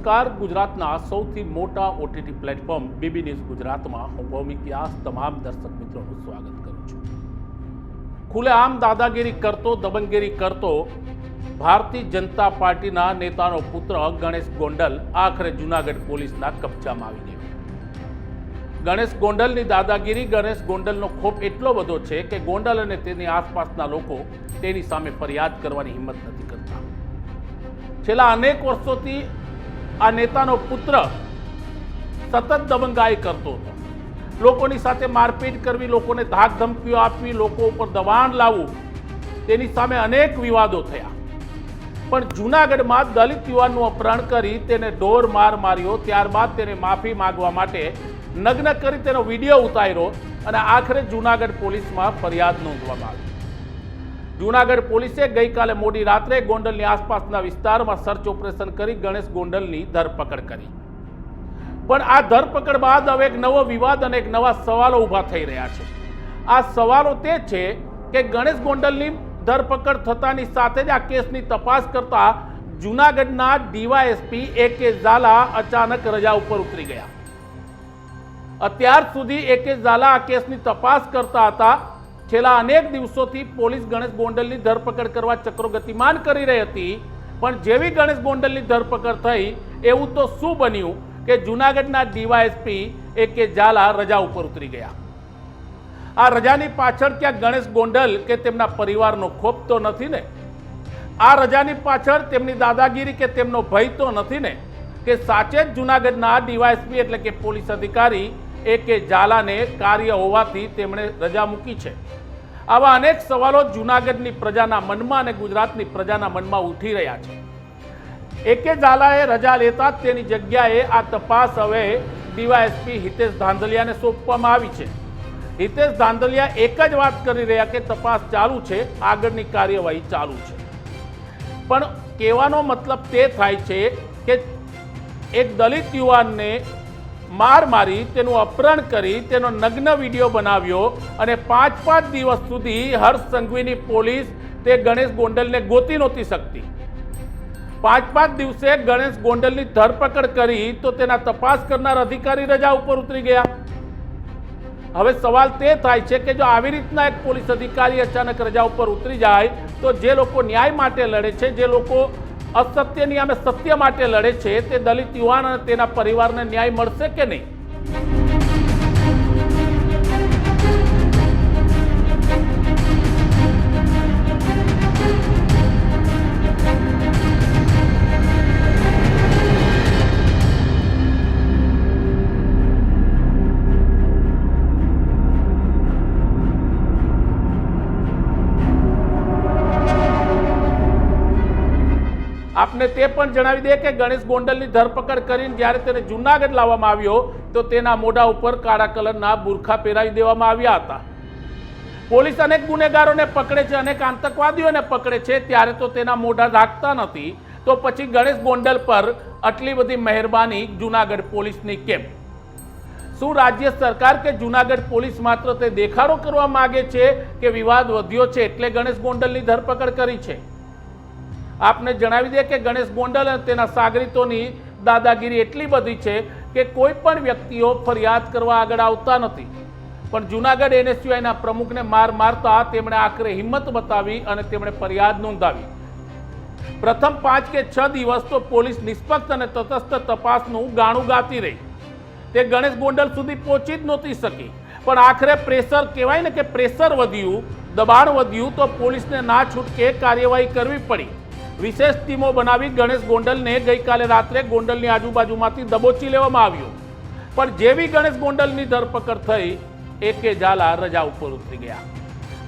નમસ્કાર. ગુજરાતના સૌથી મોટા ઓટીટી પ્લેટફોર્મ બીબી ન્યૂઝ ગુજરાતમાં હું ભૌમિક વ્યાસ. તમામ દર્શક મિત્રોનું સ્વાગત કરું છું. ખુલ્લેઆમ દાદાગીરી કરતો, દબંગગીરી કરતો, ભારતીય જનતા પાર્ટીના નેતાનો પુત્ર ગણેશ ગોંડલ આખરે જુનાગઢ પોલીસના કબજામાં આવી ગયો. ગણેશ ગોંડલની દાદાગીરી, ગણેશ ગોંડલનો ખોફ એટલો બધો છે કે ગોંડલ અને તેની આસપાસના લોકો તેની સામે ફરિયાદ કરવાની હિંમત નથી કરતા. છેલ્લા અનેક વર્ષોથી આ નેતાનો પુત્ર સતત દબંગાઈ કરતો હતો. લોકોની સાથે મારપીટ કરવી, લોકોને ધાક ધમકીઓ આપવી, લોકો ઉપર દબાણ લાવવું, તેની સામે અનેક વિવાદો થયા. પણ જૂનાગઢમાં દલિત યુવાનનું અપહરણ કરી તેને ઢોર માર માર્યો. ત્યારબાદ તેને માફી માગવા માટે નગ્ન કરી તેનો વીડિયો ઉતાર્યો અને આખરે જૂનાગઢ પોલીસમાં ફરિયાદ નોંધવામાં આવી. જૂનાગઢ પોલીસે ગઈકાલે મોડી રાત્રે ગોંડલની આસપાસના વિસ્તારમાં સર્ચ ઓપરેશન કરી ગણેશ ગોંડલની ધરપકડ કરી. પણ આ ધરપકડ બાદ હવે એક નવો વિવાદ અને એક નવા સવાલો ઊભા થઈ રહ્યા છે. આ સવાલો તે છે કે ગણેશ ગોંડલની ધરપકડ થતાની સાથે જ આ કેસની તપાસ કરતા જૂનાગઢના ડીવાયએસપી એ કે ઝાલા અચાનક રજા ઉપર ઉતરી ગયા. અત્યાર સુધી એ કે ઝાલા આ કેસની તપાસ કરતા હતા છેલ્લા અનેક દિવસોથી પોલીસ ગણેશ ગોંડલની ધરપકડ કરવા ચક્રો ગતિમાન કરી રહી હતી. પણ જેવી ગણેશ ગોંડલની ધરપકડ થઈ, એવું તો શું બન્યું કે જૂનાગઢના ડીવાયએસપી એ કે ઝાલા રજા ઉપર ઉતરી ગયા. આ રજાની પાછળ ક્યાં ગણેશ ગોંડલ કે તેમના પરિવારનો ખોપ તો નથી ને? આ રજાની પાછળ તેમની દાદાગીરી કે તેમનો ભય તો નથી ને? કે સાચે જ જૂનાગઢના ડીવાયએસપી એટલે કે પોલીસ અધિકારી એ કે ઝાલાને કાર્ય હોવાથી તેમણે રજા મૂકી છે? આવા અનેક સવાલો જૂનાગઢની પ્રજાના મનમાં અને ગુજરાતની પ્રજાના મનમાં ઉઠી રહ્યા છે. એકે ઝાલાએ રજા લેતા તેની જગ્યાએ આ તપાસ હવે ડીવાયએસપી હિતેશ ધાંધલિયાને સોંપવામાં આવી છે. હિતેશ ધાંધલિયા એક જ વાત કરી રહ્યા કે તપાસ ચાલુ છે, આગળની કાર્યવાહી ચાલુ છે. પણ કહેવાનો મતલબ તે થાય છે કે એક દલિત યુવાનને માર મારી, તેનું અપહરણ કરી, તેનો નગ્ન વીડિયો બનાવ્યો અને પાંચ પાંચ દિવસ સુધી હર્ષ સંઘવીની પોલીસ તે ગણેશ ગોંડલને ગોતી નહોતી શકતી. પાંચ પાંચ દિવસે ગણેશ ગોંડલની ધરપકડ કરી તો તેના તપાસ કરનાર અધિકારી રજા ઉપર ઉતરી ગયા. હવે સવાલ તે થાય છે કે જો આવી રીતના એક પોલીસ અધિકારી અચાનક રજા ઉપર ઉતરી જાય તો જે લોકો ન્યાય માટે લડે છે, જે લોકો અસત્યની અમે સત્ય માટે લડે છે, તે દલિત યુવાન અને તેના પરિવારને ન્યાય મળશે કે નહીં? આપને તે પણ જણાવી દે કે ગણેશ ગોંડલની ધરપકડ કરીને જ્યારે તેને જુનાગઢ લાવવામાં આવ્યો, તો તેના મોઢા ઉપર કાળા કલરના બુરખા પહેરાવી દેવામાં આવ્યા હતા. પોલીસ અનેક ગુનેગારોને પકડે છે, અનેક આતંકવાદીઓને પકડે છે, ત્યારે તો તેના મોઢા ઢાંકતા નથી. તો પછી ગણેશ ગોંડલ પર આટલી બધી મહેરબાની જુનાગઢ પોલીસની કેમ? શું રાજ્ય સરકાર કે જુનાગઢ પોલીસ માત્ર તે દેખાડો કરવા માગે છે કે વિવાદ વધ્યો છે એટલે ગણેશ ગોંડલની ધરપકડ કરી છે? આપને જણાવી દે કે ગણેશ ગોંડલ અને તેના સાગરીતોની દાદાગીરી એટલી બધી છે કે કોઈ પણ વ્યક્તિઓ ફરિયાદ કરવા આગળ આવતા નથી. પણ જુનાગઢ એનએસયુઆઈના પ્રમુખને માર મારતા તેમણે આખરે હિંમત બતાવી અને તેમણે ફરિયાદ નોંધાવી. પ્રથમ પાંચ કે છ દિવસ તો પોલીસ નિષ્પક્ષ અને તટસ્થ તપાસનું ગાણું ગાતી રહી. તે ગણેશ ગોંડલ સુધી પહોંચી જ નહોતી શકી. પણ આખરે પ્રેશર કહેવાય ને કે પ્રેશર વધ્યું, દબાણ વધ્યું તો પોલીસને ના છૂટકે કાર્યવાહી કરવી પડી. વિશેષ ટીમો બનાવી ગણેશ ગોંડલને ગઈકાલે રાત્રે ગોંડલની આજુબાજુમાંથી દબોચી લેવામાં આવ્યો. પણ જેવી ગણેશ ગોંડલની ધરપકડ થઈ, એકે ઝાલા રજા ઉપર ઉતરી ગયા.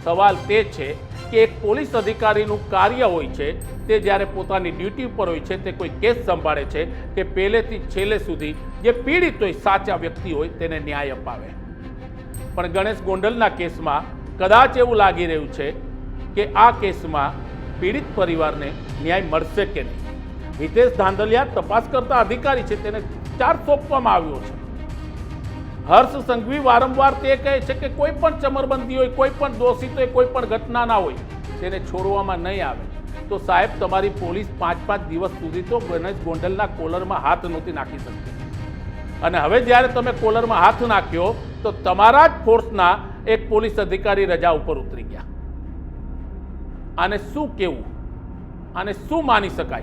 સવાલ તે છે કે એક પોલીસ અધિકારીનું કાર્ય હોય છે, તે જ્યારે પોતાની ડ્યુટી ઉપર હોય છે, તે કોઈ કેસ સંભાળે છે કે પહેલેથી છેલ્લે સુધી જે પીડિત હોય, સાચા વ્યક્તિ હોય, તેને ન્યાય અપાવે. પણ ગણેશ ગોંડલના કેસમાં કદાચ એવું લાગી રહ્યું છે કે આ કેસમાં પીડિત પરિવારને ન્યાય મળશે કે નહીં? હિતેશ ધાંધલિયા તપાસ કરતા અધિકારી છે, તેને ચાર્જ સોંપવામાં આવ્યો છે. હર્ષ સંઘવી વારંવાર તે કહે છે કે કોઈ પણ ચમરબંધી હોય, કોઈ પણ દોષિત હોય, કોઈ પણ ઘટના ના હોય, તેને છોડવામાં નહીં આવે. તો સાહેબ, તમારી પોલીસ પાંચ પાંચ દિવસ સુધી તો ગણેશ ગોંડલના કોલરમાં હાથ નહોતી નાખી શકતી. અને હવે જ્યારે તમે કોલરમાં હાથ નાખ્યો, તો તમારા જ ફોર્સના એક પોલીસ અધિકારી રજા ઉપર ઉતરી ગયા. આને શું કેવું? આને શું માની શકાય?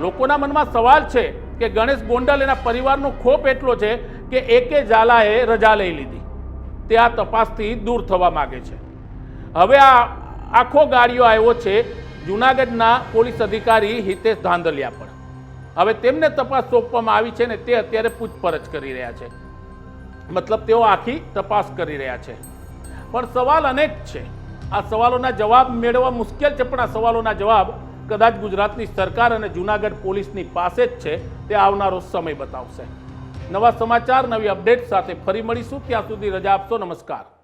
લોકોના મનમાં સવાલ છે કે ગણેશ ગોંડલ એના પરિવારનો ખોપ એટલો છે કે એકે ઝાલાએ રજા લઈ લીધી. તે આ તપાસથી દૂર થવા માગે છે. હવે આ આખો ગાડીઓ આવ્યો છે જુનાગઢના પોલીસ અધિકારી હિતેશ ધાંધલિયા પર હવે તેમને તપાસ સોંપવામાં આવી છે ને તે અત્યારે પૂછપરછ કરી રહ્યા છે. મતલબ તેઓ આખી તપાસ કરી રહ્યા છે. પણ સવાલ અનેક છે. આ સવાલોના જવાબ મેળવવા મુશ્કેલ છે, પણ આ સવાલોના જવાબ કદાચ ગુજરાતની સરકાર અને જુનાગઢ પોલીસની પાસે જ છે, તે આવનારો સમય બતાવશે. નવા સમાચાર, નવી અપડેટ સાથે ફરી મળીશું. ત્યાં સુધી રજા આપશો. નમસ્કાર.